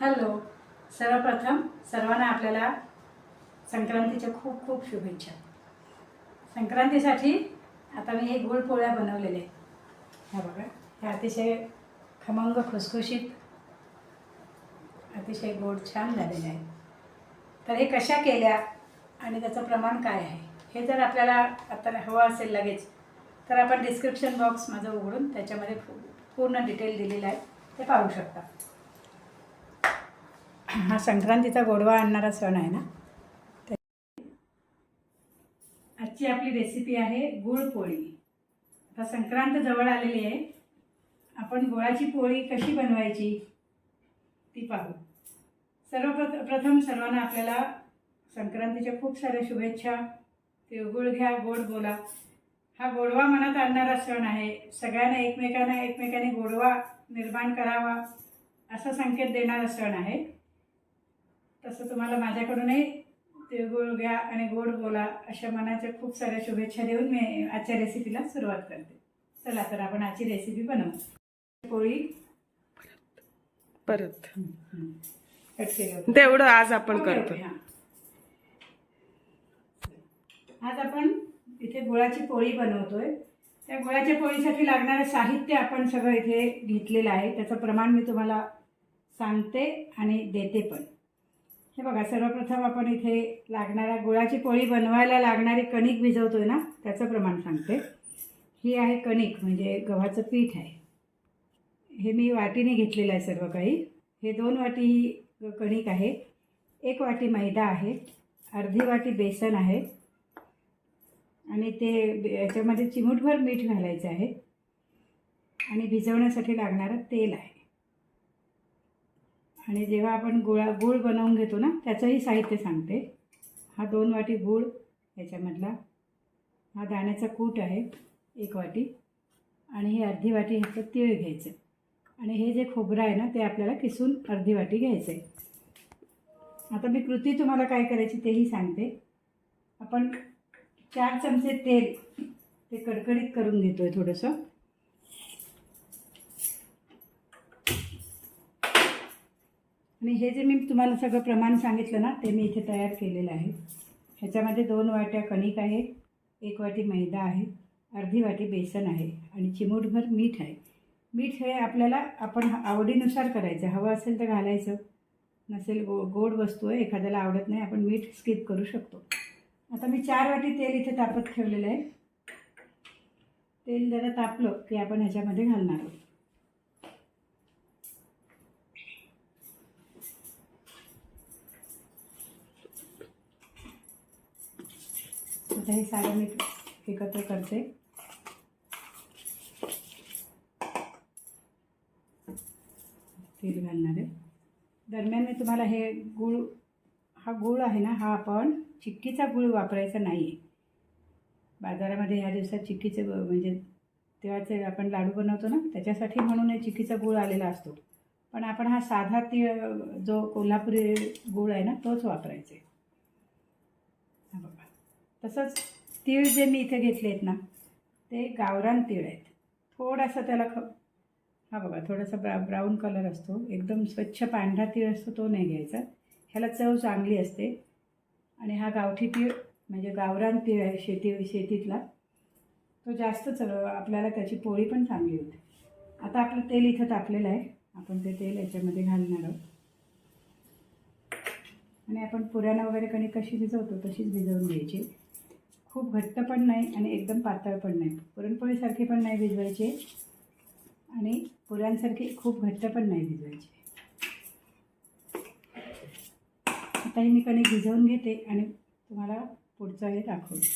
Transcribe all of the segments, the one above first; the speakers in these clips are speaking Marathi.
हॅलो सर्वप्रथम सर्वांना आपल्याला संक्रांतीच्या खूप खूप शुभेच्छा. संक्रांतीसाठी आता मी हे गुळपोळ्या बनवलेले बनवलेल्या आहेत. ह्या बघा ह्या अतिशय खमंग खुसखुशीत अतिशय गोड छान झालेल्या आहेत. तर हे कशा केल्या आणि त्याचं प्रमाण काय आहे? हे जर आपल्याला आता हवं असेल लगेच तर आपण डिस्क्रिप्शन बॉक्स माझं उघडून त्याच्यामध्ये पूर्ण डिटेल दिलेलं आहे ते पाहू शकता. हा संक्रांतीचा गोडवा आणणारा सण आहे ना? तर- आजची आपली रेसिपी आहे गुळ पोळी. आता संक्रांत जवळ आलेली आहे. आपण गुळाची पोळी कशी बनवायची ती पाहू. सर्वप्रथ प्रथम सर्वांना आपल्याला संक्रांतीच्या खूप साऱ्या शुभेच्छा. तिळगुळ घ्या गोड बोला. हा गोडवा मनात आणणारा सण आहे. सगळ्यांना एकमेकांना एकमेकांनी गोडवा निर्माण करावा असा संकेत देणारा सण आहे. तसं तुम्हाला माझ्याकडूनही तिळगुळ घ्या आणि गोड बोला अशा मनाच्या खूप साऱ्या शुभेच्छा देऊन मी आजच्या रेसिपीला सुरुवात करते. चला तर आपण आजची रेसिपी बनवू. पोळी. परत. तेवढं आज आपण करतो. हां. आज आपण इथे गुळाची पोळी बनवतोय. त्या गुळाच्या पोळीसाठी लागणारं साहित्य आपण सगळं इथे घेतलेलं आहे. त्याचं प्रमाण मी तुम्हाला सांगते आणि देते पण. हे बघा सर्वप्रथम आपण इथे लागणाऱ्या गुळाची पोळी बनवायला लागणारी कणिक भिजवतोय ना त्याचं प्रमाण सांगते. ही आहे कणिक म्हणजे गव्हाचं पीठ आहे. हे मी वाटीने घेतलेलं आहे सर्व काही. हे दोन वाटी ही कणिक आहे. एक वाटी मैदा आहे. अर्धी वाटी बेसन आहे. आणि ते याच्यामध्ये चिमूटभर मीठ घालायचं आहे. आणि भिजवण्यासाठी लागणारं तेल आहे. आणि जेव्हा आपण गुळा गूळ बनवून घेतो ना त्याचंही साहित्य सांगते. हा दोन वाटी गूळ याच्यामधला. हा दाण्याचा कूट आहे एक वाटी. आणि ही अर्धी वाटी ह्याचं तीळ घ्यायचं. आणि हे जे खोबरं आहे ना ते आपल्याला किसून अर्धी वाटी घ्यायचं आहे. आता मी कृती तुम्हाला काय करायची तेही सांगते. आपण चार चमचे तेल ते कडकडीत करून घेतोय थोडंसं. आणि हे जे मी तुम्हाला सगळं प्रमाण सांगितलं ना ते मी इथे तयार केलेलं आहे. ह्याच्यामध्ये दोन वाट्या कणिक आहे एक वाटी मैदा आहे अर्धी वाटी बेसन आहे आणि चिमूटभर मीठ आहे. मीठ हे आपल्याला आपण आवडीनुसार करायचं. हवं असेल तर घालायचं. नसेल गो गोड वस्तू आहे एखाद्याला आवडत नाही आपण मीठ स्किप करू शकतो. आता मी चार वाटी तेल इथे तापत ठेवलेलं आहे. तेल जरा तापलं की आपण ह्याच्यामध्ये घालणार आहोत. आता हे सारं मी एकत्र करते. तेल घालणार आहे. दरम्यान मी तुम्हाला हे गूळ हा गूळ आहे ना हा आपण चिक्कीचा गुळ वापरायचा नाही आहे बाजारामध्ये ह्या दिवसात चिक्कीचे ग- म्हणजे तेव्हाचे आपण लाडू बनवतो ना त्याच्यासाठी म्हणून चिक्कीचा गुळ आलेला असतो. पण आपण हा साधा ती जो कोल्हापुरी गुळ आहे ना तोच वापरायचा. आहे बघा. तसंच तीळ जे मी इथे घेतले आहेत ना ते गावरान तीळ आहेत. थोडासा त्याला ख हा बघा थोडासा ब्रा ब्राऊन कलर असतो. एकदम स्वच्छ पांढरा तीळ असतो तो नाही घ्यायचा. ह्याला चव चांगली असते. आणि हा गावठी तीळ म्हणजे गावरान तीळ आहे शेती शेतीतला तो जास्त चल आपल्याला त्याची पोळी पण चांगली होते. आता आपलं तेल इथं तापलेलं आहे. आपण ते तेल याच्यामध्ये घालणार आहोत. आणि आपण पुऱ्यानं वगैरे कणी कशी भिजवतो तशीच भिजवून घ्यायची. खूप घट्ट पण नाही आणि एकदम पातळ पण नाही. पुरणपोळीसारखी पण नाही भिजवायची. आणि पुऱ्यांसारखी खूप घट्ट पण नाही भिजवायची. आता ही मी कणिक भिजवून घेते आणि तुम्हाला पुढचं हे दाखवते.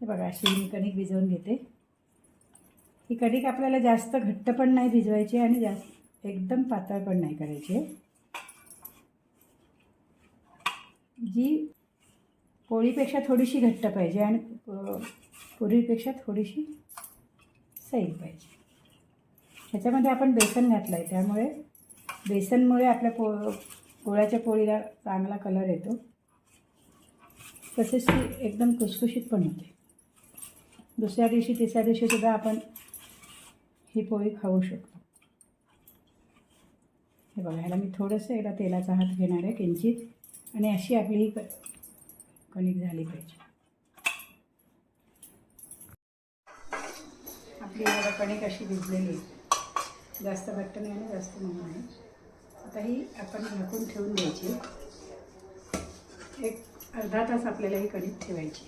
हे बघा अशी मी कणिक भिजवून घेते. ही कणिक आपल्याला जास्त घट्ट पण नाही भिजवायची आणि जास्त एकदम पातळ पण नाही करायची. जी पोळीपेक्षा थोडीशी घट्ट पाहिजे आणि पुरीपेक्षा थोडीशी सैल पाहिजे. ह्याच्यामध्ये आपण बेसन घातलं आहे त्यामुळे बेसनमुळे आपल्या पो पोळ्याच्या पोळीला चांगला कलर येतो. तसेच ती एकदम खुसखुशीत पण होते. दुसऱ्या दिवशी तिसऱ्या दिवशी सुद्धा आपण ही पोळी खाऊ शकतो. हे बघा ह्याला मी थोडंसं एकदा तेलाचा हात घेणार आहे किंचित. आणि अशी आपली ही कणिक झाली पाहिजे. आपली बघा कणिक अशी भिजलेली जास्त घट्ट नाही आणि जास्त मऊ नाही आता ही आपण झाकून ठेवून द्यायची एक अर्धा तास आपल्याला ही कढीत ठेवायची.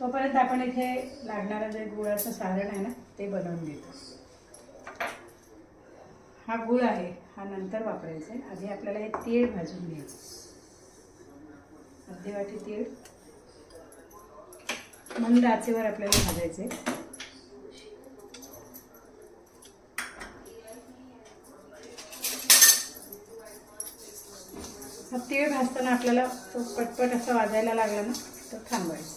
तोपर्यंत आपण इथे लागणारं जे गुळाचं सारण आहे ना ते बनवून घेतो. हा गुळ आहे हा नंतर वापरायचा आहे. आधी आपल्याला हे तीळ भाजून घ्यायचं. अर्धी वाटी तीळ. मंद आचेवर आपल्याला भाजायचे हा तीळ भाजताना आपल्याला तो पटपट असं वाजायला लागला ना तर थांबवायचं.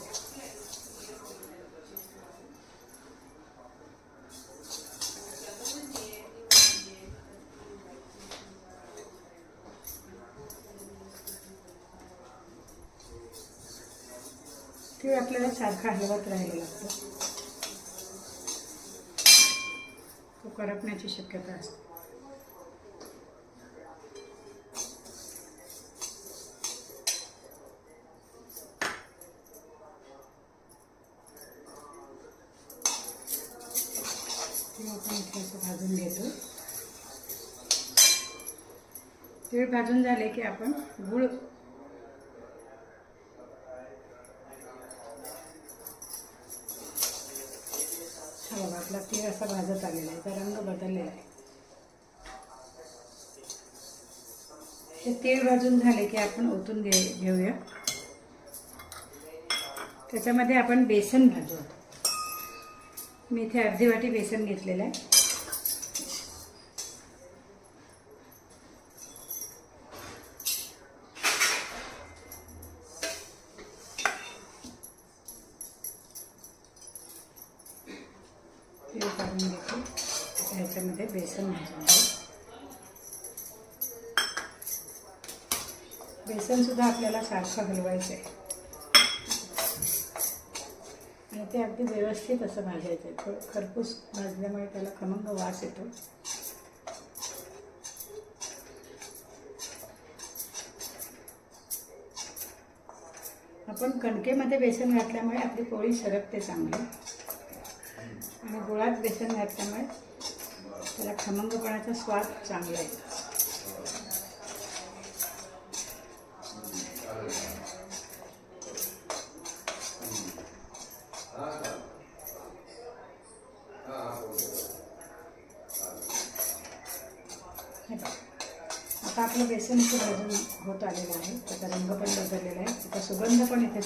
तीळ आपल्याला सारखा हलवत राहायला लागतो. तो करपण्याची शक्यता असते तीळ आपण इथे असं भाजून घेतो. तीळ भाजून झाले की आपण गुळ हा बघा आपला तीळ असा भाजत आलेला आहे त्याचा रंग बदललेला आहे. ते तीळ भाजून झाले की आपण ओतून घे घेऊया. त्याच्यामध्ये आपण बेसन भाजू मी इथे अर्धी वाटी बेसन घेतलेलं आहे. सुद्धा आपल्याला सारखं हलवायचं आहे आणि ते अगदी व्यवस्थित असं भाजायचं आहे. थोडं खरपूस भाजल्यामुळे त्याला खमंग वास येतो. आपण कणकेमध्ये बेसन घातल्यामुळे आपली पोळी सरकते चांगली. आणि गुळात बेसन घातल्यामुळे त्याला खमंगपणाचा स्वाद चांगला येतो. आपलं बेसन इथे भाजून होत आलेलं आहे. त्याचा रंग पण बदललेला आहे. त्याचा सुगंध पण इथे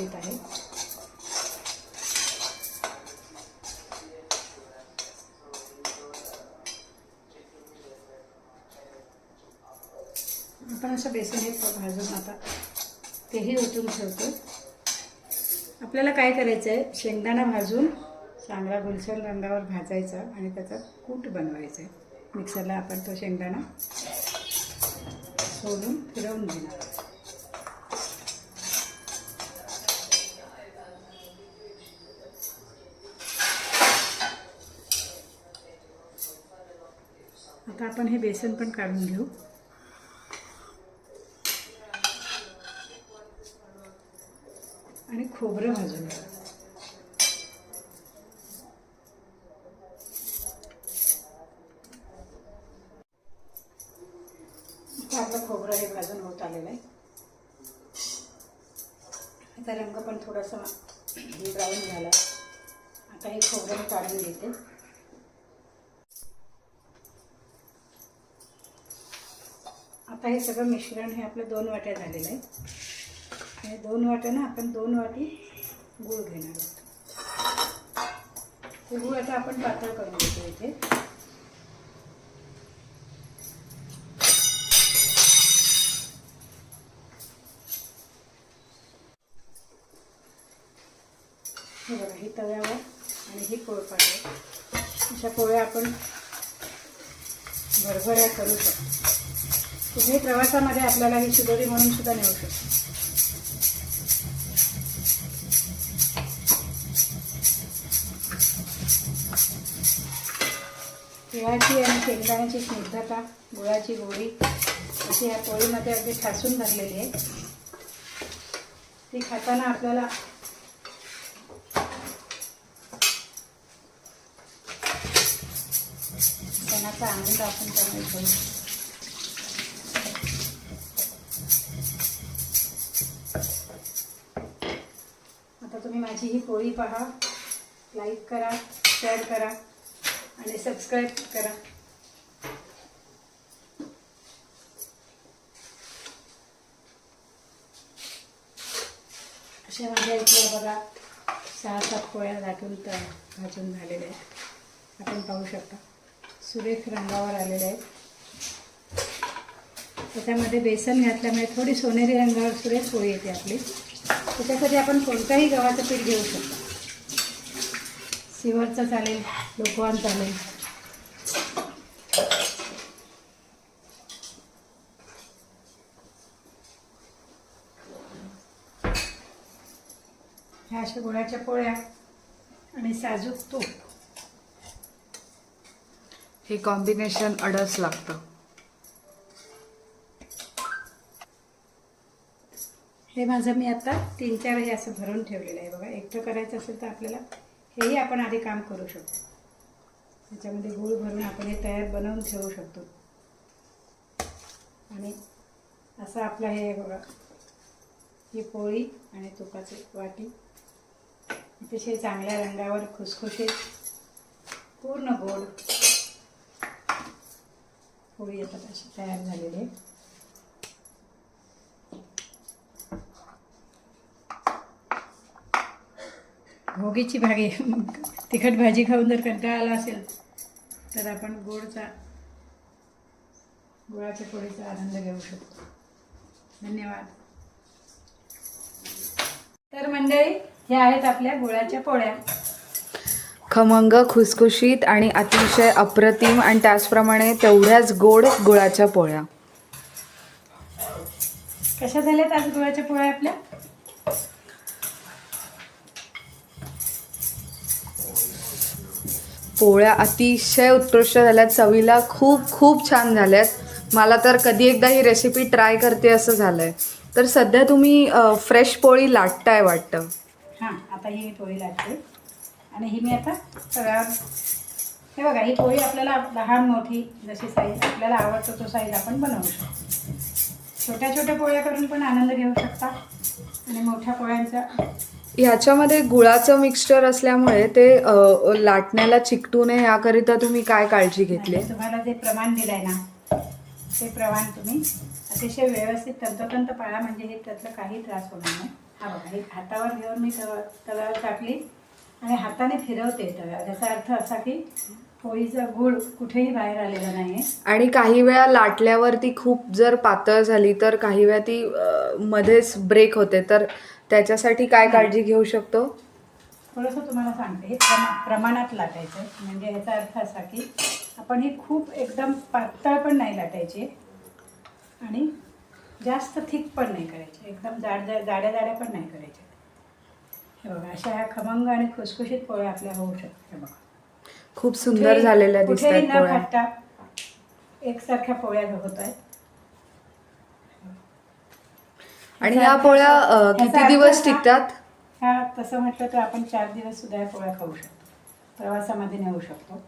येत आहे. आपण असं बेसन हे भाजून आता तेही ओतून ठेवतो. आपल्याला काय करायचं आहे? शेंगदाणा भाजून चांगला गुलशन रंगावर भाजायचा आणि त्याचा कूट बनवायचा आहे. मिक्सरला आपण तो शेंगदाणा सोडून फिरवून घेणार आता आपण हे बेसन पण काढून घेऊ. आणि खोबरं भाजून घेऊ सगळं मिश्रण हे आपलं दोन वाट्या झालेलं आहे. हे दोन वाट्या ना आपण दोन वाटी गूळ घेणार आहोत. ते गूळ आता आपण पातळ करून घेतो इथे. हे बघा ही तव्यावर आणि ही पोळपाट अशा पोळ्या आपण भरभऱ्या करू शकतो. तुम्ही प्रवासामध्ये आपल्याला ही शिदोरी म्हणून सुद्धा नेऊ शकता. तिळाची आणि शेंगदाण्याची स्निग्धता गुळाची गोळी अशी या पोळीमध्ये अगदी ठासून भरलेली आहे. ती खाताना आपल्याला त्यांचा आनंद आपण त्यांना घेऊ. तुम्ही माझी ही पोळी पहा. लाईक करा शेअर करा आणि सबस्क्राईब करा. अशा माझ्या इथल्या बघा सहा सात पोळ्या दाटून तर भाजून झालेल्या आहेत. आपण पाहू शकता. सुरेख रंगावर आलेले आहेत. त्याच्यामध्ये बेसन घातल्यामुळे थोडी सोनेरी रंगावर सुरेख पोळी येते आपली. त्याच्यासाठी आपण कोणतंही गव्हाचं पीठ घेऊ शकतो. सिवरचं चालेल लोकवान चालेल. ह्या अशा गोळ्याच्या पोळ्या आणि साजूक तूप. हे कॉम्बिनेशन अडस लागतं. हे माझं मी आता तीन चार हे असं भरून ठेवलेलं आहे बघा. एकटं करायचं असेल तर आपल्याला हेही आपण आधी काम करू शकतो. त्याच्यामध्ये गूळ भरून आपण हे तयार बनवून ठेवू शकतो. आणि असं आपलं हे बघा. ही पोळी आणि तुपाची वाटी. अतिशय चांगल्या रंगावर खुसखुशीत पूर्ण गोड पोळी आता अशी तयार झालेली आहे. भोगीची भागी तिखट भाजी खाऊन जर कंटाळा आला असेल तर आपण गोडचा गुळाच्या पोळीचा आनंद घेऊ शकतो. धन्यवाद. तर मंडळी ह्या आहेत आपल्या गुळाच्या पोळ्या. खमंग खुसखुशीत आणि अतिशय अप्रतिम आणि त्याचप्रमाणे तेवढ्याच गोड गुळाच्या पोळ्या. कशा झाल्यात आज गुळाच्या पोळ्या आपल्या? पोळ्या अतिशय उत्कृष्ट झाल्यात चवीला खूप खूप छान झाल्यात. मला तर कधी एकदा ही रेसिपी ट्राय करते असं झालंय. तर सध्या तुम्ही फ्रेश पोळी लाटताय वाटतं? हां आता ही पोळी लाटते. आणि ही मी आता सगळ्या हे बघा ही पोळी आपल्याला लहान मोठी जशी साईज आपल्याला आवडतो तो साईज आपण बनवू शकतो. छोट्या छोट्या पोळ्या करून पण आनंद घेऊ शकता. आणि मोठ्या पोळ्यांचा ह्याच्यामध्ये गुळाचं मिक्सचर असल्यामुळे ते अ, लाटण्याला चिकटू नये याकरिता तुम्ही काय काळजी घेतली? तुम्हाला जे प्रमाण दिलं आहे ना ते प्रमाण तुम्ही अतिशय व्यवस्थित तंतोतंत पाळा म्हणजे हे त्यातलं काही त्रास होणार नाही. हा बघा हे हातावर घेऊन मी तवा तव्यावर टाकली आणि हाताने फिरवते तव्यावर. याचा अर्थ असा की पोळीचा गुळ कुठेही बाहेर आलेला नाही आणि काही वेळा लाटल्यावर ती खूप जर पातळ झाली तर काही वेळा ती अ, मध्येच ब्रेक होते. तर त्याच्यासाठी काय काळजी घेऊ शकतो? थोडंसं तुम्हाला सांगते. हे प्रमा प्रमाणात लाटायचं. म्हणजे याचा अर्थ असा की आपण ही खूप एकदम पातळ पण नाही लाटायची. आणि जास्त थिक पण नाही करायची. एकदम जाड जाड जाड्या जाड्या पण नाही करायच्या हे बघा अशा ह्या खमंग आणि खुसखुशीत पोळ्या आपल्या होऊ शकतात. हे बघा. खूप सुंदर कुठेही- झालेल्या दिसतात कुठेही न पोळ्या. फाटता एकसारख्या पोळ्या होत आहेत. आणि ह्या पोळ्या किती दिवस टिकतात? ह्या तसं म्हटलं तर आपण चार दिवस सुद्धा ह्या पोळ्या खाऊ शकतो. प्रवासामध्ये नेऊ शकतो.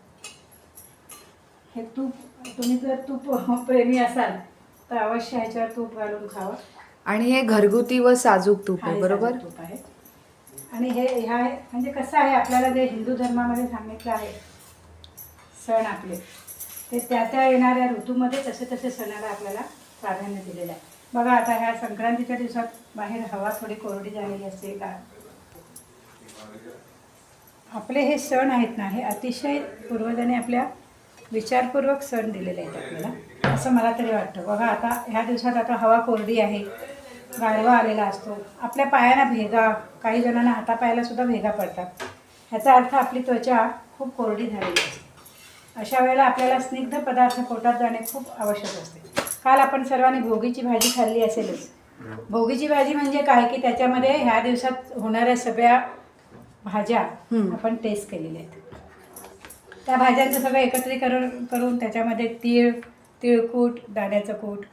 हे तूप तुम्ही जर तूप प्रेमी असाल तर अवश्य ह्याच्यावर तूप घालून खावं. आणि हे घरगुती व साजूक तूप हा आहे हे बरोबर? तूप आहे. आणि हे ह्या म्हणजे कसं आहे आपल्याला जे हिंदू धर्मामध्ये सांगितलं आहे सण आपले ते त्या त्या येणाऱ्या ऋतूमध्ये तसे तसे सणाला आपल्याला प्राधान्य दिलेलं आहे. बघा आता ह्या संक्रांतीच्या दिवसात बाहेर हवा थोडी कोरडी झालेली असते का? आपले हे सण आहेत ना हे अतिशय पूर्वजांनी आपल्या विचारपूर्वक सण दिलेले आहेत आपल्याला. असं मला तरी वाटतं. बघा आता ह्या दिवसात आता हवा कोरडी आहे गारवा आलेला असतो. आपल्या पायांना भेगा काही जणांना हातापायाला सुद्धा भेगा पडतात. ह्याचा अर्थ आपली त्वचा खूप कोरडी झालेली असते. अशा वेळेला आपल्याला स्निग्ध पदार्थ पोटात जाणे खूप आवश्यक असते. काल आपण सर्वांनी भोगीची भाजी खाल्ली असेलच. भोगीची भाजी म्हणजे काय? की त्याच्यामध्ये ह्या दिवसात होणाऱ्या सगळ्या भाज्या. आपण टेस्ट केलेल्या आहेत. त्या भाज्यांचं सगळं एकत्रीकरण करून त्याच्यामध्ये तीळ तिळकूट दाण्याचं कूट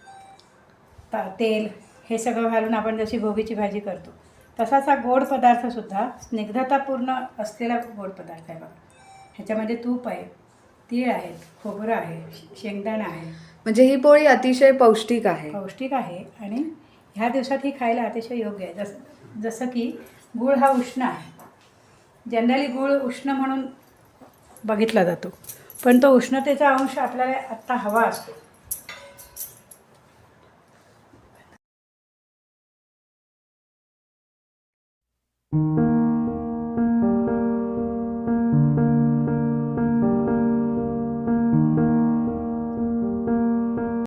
ता तेल हे सगळं घालून आपण जशी भोगीची भाजी करतो तसाच हा गोड पदार्थसुद्धा स्निग्धतापूर्ण असलेला गोड पदार्थ आहे बघा. ह्याच्यामध्ये तूप आहे तीळ आहेत खोबरं आहे शेंगदाणा आहे म्हणजे ही पोळी अतिशय पौष्टिक आहे. पौष्टिक आहे आणि ह्या दिवसात ही खायला अतिशय योग्य आहे. जसं जसं की गूळ हा उष्ण आहे. जनरली गूळ उष्ण म्हणून बघितला जातो. पण तो उष्णतेचा अंश आपल्याला आत्ता हवा असतो.